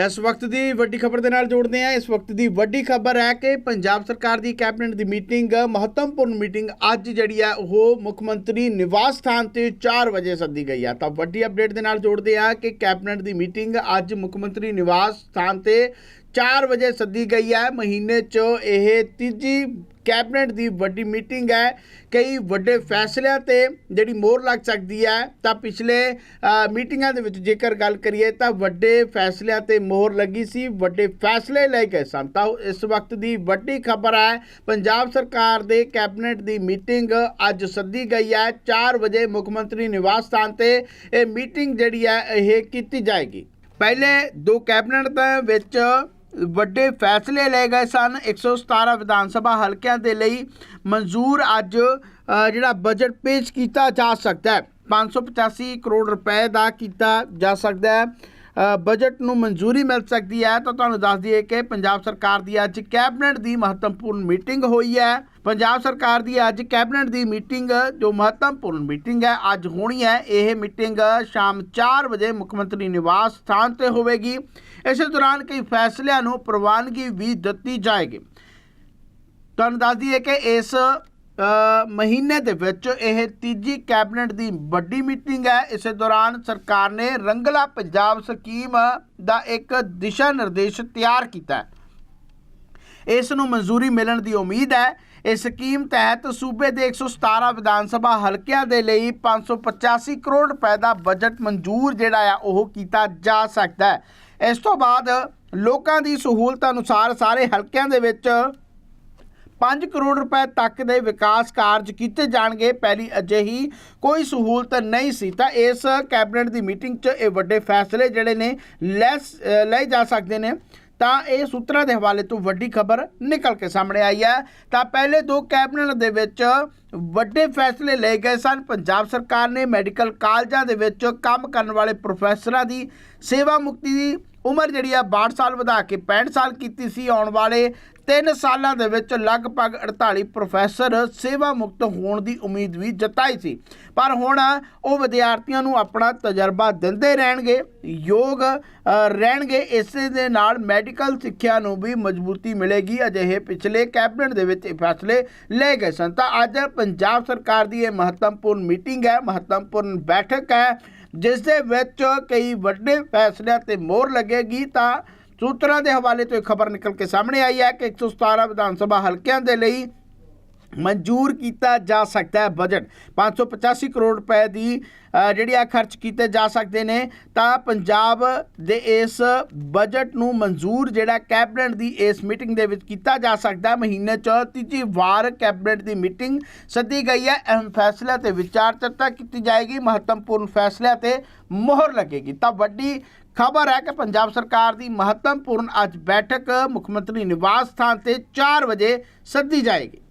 ਇਸ ਵਕਤ ਦੀ ਵੱਡੀ ਖਬਰ ਦੇ ਨਾਲ ਜੋੜਦੇ ਹਾਂ। ਇਸ ਵਕਤ ਦੀ ਵੱਡੀ ਖਬਰ ਹੈ ਕਿ ਪੰਜਾਬ ਸਰਕਾਰ ਦੀ ਕੈਬਨਿਟ ਦੀ ਮੀਟਿੰਗ, ਮਹੱਤਵਪੂਰਨ ਮੀਟਿੰਗ ਅੱਜ ਜਿਹੜੀ ਹੈ, ਉਹ ਮੁੱਖ ਮੰਤਰੀ ਨਿਵਾਸ ਸਥਾਨ ਤੇ 4 ਵਜੇ ਸੱਦੀ ਗਈ ਹੈ। ਤਾਂ ਵੱਡੀ ਅਪਡੇਟ ਦੇ ਨਾਲ ਜੋੜਦੇ ਹਾਂ ਕਿ ਕੈਬਨਿਟ ਦੀ ਮੀਟਿੰਗ ਅੱਜ ਮੁੱਖ ਮੰਤਰੀ ਨਿਵਾਸ ਸਥਾਨ ਤੇ 4 ਵਜੇ ਸੱਦੀ ਗਈ ਹੈ। ਮਹੀਨੇ 'ਚ ਇਹ ਤੀਜੀ ਕੈਬਨਿਟ ਦੀ ਵੱਡੀ ਮੀਟਿੰਗ ਹੈ। ਕਈ ਵੱਡੇ ਫੈਸਲਿਆਂ ਤੇ ਜਿਹੜੀ ਮੋਹਰ ਲੱਗ ਸਕਦੀ ਹੈ, ਤਾਂ ਪਿਛਲੇ ਮੀਟਿੰਗਾਂ ਦੇ ਵਿੱਚ ਜੇਕਰ ਗੱਲ ਕਰੀਏ, ਤਾਂ ਵੱਡੇ ਫੈਸਲਿਆਂ ਤੇ ਮੋਹਰ ਲੱਗੀ ਸੀ। ਵੱਡੇ ਫੈਸਲੇ ਲਏ ਗਏ ਸਨ। ਤਾਂ ਇਸ ਵਕਤ ਦੀ ਵੱਡੀ ਖਬਰ ਹੈ, ਪੰਜਾਬ ਸਰਕਾਰ ਦੇ ਕੈਬਨਿਟ ਦੀ ਮੀਟਿੰਗ ਅੱਜ ਸੱਦੀ ਗਈ ਹੈ। 4 ਵਜੇ ਮੁੱਖ ਮੰਤਰੀ ਨਿਵਾਸ ਸਥਾਨ ਤੇ ਇਹ ਮੀਟਿੰਗ ਜਿਹੜੀ ਹੈ, ਇਹ ਕੀਤੀ ਜਾਏਗੀ। ਪਹਿਲੇ ਦੋ ਕੈਬਨਿਟ ਦੇ ਵਿੱਚ ਵੱਡੇ ਫੈਸਲੇ ਲਏ ਗਏ ਸਨ। 117 ਵਿਧਾਨ ਸਭਾ ਹਲਕਿਆਂ ਦੇ ਲਈ ਮਨਜ਼ੂਰ ਅੱਜ ਜਿਹੜਾ ਬਜਟ ਪੇਸ਼ ਕੀਤਾ ਜਾ ਸਕਦਾ ਹੈ। 585 ਕਰੋੜ ਰੁਪਏ ਦਾ ਕੀਤਾ ਜਾ ਸਕਦਾ ਹੈ। ਬਜਟ ਨੂੰ ਮਨਜ਼ੂਰੀ ਮਿਲ ਸਕਦੀ ਹੈ ਤਾਂ ਤੁਹਾਨੂੰ ਦੱਸ ਦਈਏ ਕਿ ਪੰਜਾਬ ਸਰਕਾਰ ਦੀ ਅੱਜ ਕੈਬਨਿਟ ਦੀ ਮਹੱਤਵਪੂਰਨ ਮੀਟਿੰਗ ਹੋਈ ਹੈ। ਪੰਜਾਬ ਸਰਕਾਰ ਦੀ ਅੱਜ ਕੈਬਨਿਟ ਦੀ ਮੀਟਿੰਗ ਜੋ ਮਹੱਤਵਪੂਰਨ ਮੀਟਿੰਗ ਹੈ, ਅੱਜ ਹੋਣੀ ਹੈ। ਇਹ ਮੀਟਿੰਗ ਸ਼ਾਮ 4 ਵਜੇ ਮੁੱਖ ਮੰਤਰੀ ਨਿਵਾਸ ਸਥਾਨ ਤੇ ਹੋਵੇਗੀ। ਇਸੇ ਦੌਰਾਨ ਕਈ ਫੈਸਲਿਆਂ ਨੂੰ ਪ੍ਰਵਾਨਗੀ ਵੀ ਦਿੱਤੀ ਜਾਏਗੀ। ਤੁਹਾਨੂੰ ਦੱਸ ਦਈਏ ਕਿ ਇਸ ਮਹੀਨੇ ਦੇ ਵਿੱਚ ਇਹ ਤੀਜੀ ਕੈਬਨਿਟ ਦੀ ਵੱਡੀ ਮੀਟਿੰਗ ਹੈ। ਇਸੇ ਦੌਰਾਨ ਸਰਕਾਰ ਨੇ ਰੰਗਲਾ ਪੰਜਾਬ ਸਕੀਮ ਦਾ ਇੱਕ ਦਿਸ਼ਾ ਨਿਰਦੇਸ਼ ਤਿਆਰ ਕੀਤਾ ਹੈ। ਇਸ ਨੂੰ ਮਨਜ਼ੂਰੀ ਮਿਲਣ ਦੀ ਉਮੀਦ ਹੈ। ਇਸ ਸਕੀਮ ਤਹਿਤ ਸੂਬੇ ਦੇ 117 ਵਿਧਾਨ ਸਭਾ ਹਲਕਿਆਂ ਦੇ ਲਈ 585 ਕਰੋੜ ਰੁਪਏ ਦਾ ਬਜਟ ਮਨਜ਼ੂਰ ਜਿਹੜਾ ਆ ਉਹ ਕੀਤਾ ਜਾ ਸਕਦਾ ਹੈ। ਇਸ ਤੋਂ ਬਾਅਦ ਲੋਕਾਂ ਦੀ ਸਹੂਲਤ ਅਨੁਸਾਰ ਸਾਰੇ ਹਲਕਿਆਂ ਦੇ ਵਿੱਚ 5 ਕਰੋੜ ਰੁਪਏ ਤੱਕ ਦੇ ਵਿਕਾਸ ਕਾਰਜ ਕੀਤੇ ਜਾਣਗੇ। ਪਹਿਲੀ ਅਜਿਹੀ ਕੋਈ ਸਹੂਲਤ ਨਹੀਂ ਸੀ। ਤਾਂ ਇਸ ਕੈਬਨਿਟ ਦੀ ਮੀਟਿੰਗ 'ਚ ਇਹ ਵੱਡੇ ਫੈਸਲੇ ਜਿਹੜੇ ਨੇ ਲੈਸ ਅ, ਲਏ ਜਾ ਸਕਦੇ ਨੇ। ਤਾਂ ਇਹ ਸੂਤਰਾਂ ਦੇ ਹਵਾਲੇ ਤੋਂ ਵੱਡੀ ਖਬਰ ਨਿਕਲ ਕੇ ਸਾਹਮਣੇ ਆਈ ਹੈ। ਤਾਂ ਪਹਿਲੇ ਦੋ ਕੈਬਨਿਟ ਦੇ ਵਿੱਚ ਵੱਡੇ ਫੈਸਲੇ ਲਏ ਗਏ ਸਨ। ਪੰਜਾਬ ਸਰਕਾਰ ਨੇ ਮੈਡੀਕਲ ਕਾਲਜਾਂ ਦੇ ਵਿੱਚ ਕੰਮ ਕਰਨ ਵਾਲੇ ਪ੍ਰੋਫੈਸਰਾਂ ਦੀ ਸੇਵਾ ਮੁਕਤੀ ਦੀ ਉਮਰ ਜਿਹੜੀ ਆ 62 ਸਾਲ ਵਧਾ ਕੇ 65 ਸਾਲ ਕੀਤੀ ਸੀ, ਆਉਣ ਵਾਲੇ 3 ਸਾਲਾਂ ਦੇ ਵਿੱਚ ਲਗਭਗ 48 ਪ੍ਰੋਫੈਸਰ ਸੇਵਾ ਮੁਕਤ ਹੋਣ ਦੀ ਉਮੀਦ ਵੀ ਜਤਾਈ ਸੀ। ਪਰ ਹੁਣ ਉਹ ਵਿਦਿਆਰਥੀਆਂ ਨੂੰ ਆਪਣਾ ਤਜਰਬਾ ਦਿੰਦੇ ਰਹਿਣਗੇ, ਯੋਗ ਰਹਿਣਗੇ। ਇਸੇ ਦੇ ਨਾਲ ਮੈਡੀਕਲ ਸਿੱਖਿਆ ਨੂੰ ਵੀ ਮਜ਼ਬੂਤੀ ਮਿਲੇਗੀ। ਅਜਿਹੇ ਪਿਛਲੇ ਕੈਬਨਿਟ ਦੇ ਵਿੱਚ ਇਹ ਫੈਸਲੇ ਲਏ ਗਏ ਸਨ। ਤਾਂ ਅੱਜ ਪੰਜਾਬ ਸਰਕਾਰ ਦੀ ਇਹ ਮਹੱਤਵਪੂਰਨ ਮੀਟਿੰਗ ਹੈ, ਮਹੱਤਵਪੂਰਨ ਬੈਠਕ ਹੈ। ਜਿਸ ਦੇ ਵਿੱਚ ਕਈ ਵੱਡੇ ਫੈਸਲਿਆਂ ਤੇ ਮੋਹਰ ਲੱਗੇਗੀ, ਤਾਂ ਸੂਤਰਾਂ ਦੇ ਹਵਾਲੇ ਤੋਂ ਇੱਕ ਖਬਰ ਨਿਕਲ ਕੇ ਸਾਹਮਣੇ ਆਈ ਹੈ ਕਿ 117 ਵਿਧਾਨ ਸਭਾ ਹਲਕਿਆਂ ਦੇ ਲਈ ਮਨਜ਼ੂਰ ਕੀਤਾ ਜਾ ਸਕਦਾ ਹੈ ਬਜਟ 585 ਕਰੋੜ ਰੁਪਏ ਦੀ ਜਿਹੜੀ ਆ ਖਰਚ ਕੀਤੇ ਜਾ ਸਕਦੇ ਨੇ ਤਾਂ ਪੰਜਾਬ ਦੇ ਇਸ ਬਜਟ ਨੂੰ ਮਨਜ਼ੂਰ ਜਿਹੜਾ ਕੈਬਨਿਟ ਦੀ ਇਸ ਮੀਟਿੰਗ ਦੇ ਵਿੱਚ ਕੀਤਾ ਜਾ ਸਕਦਾ ਮਹੀਨੇ ਚ ਤੀਜੀ ਵਾਰ ਕੈਬਨਿਟ ਦੀ ਮੀਟਿੰਗ ਸੱਦੀ ਗਈ ਹੈ ਅਹਿਮ ਫੈਸਲਿਆਂ ਤੇ ਵਿਚਾਰ ਚਰਚਾ ਕੀਤੀ ਜਾਏਗੀ ਮਹੱਤਵਪੂਰਨ ਫੈਸਲਿਆਂ ਤੇ ਮੋਹਰ ਲੱਗੇਗੀ ਤਾਂ ਵੱਡੀ ਖਬਰ ਹੈ ਕਿ ਪੰਜਾਬ ਸਰਕਾਰ ਦੀ ਮਹੱਤਵਪੂਰਨ ਅੱਜ ਬੈਠਕ ਮੁੱਖ ਮੰਤਰੀ ਨਿਵਾਸ ਸਥਾਨ ਤੇ 4 ਵਜੇ ਸੱਦੀ ਜਾਏਗੀ